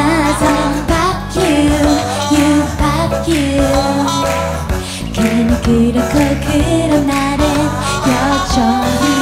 나서 Fuck you, you fuck you 그럼 그렇고 그럼 나를 여전히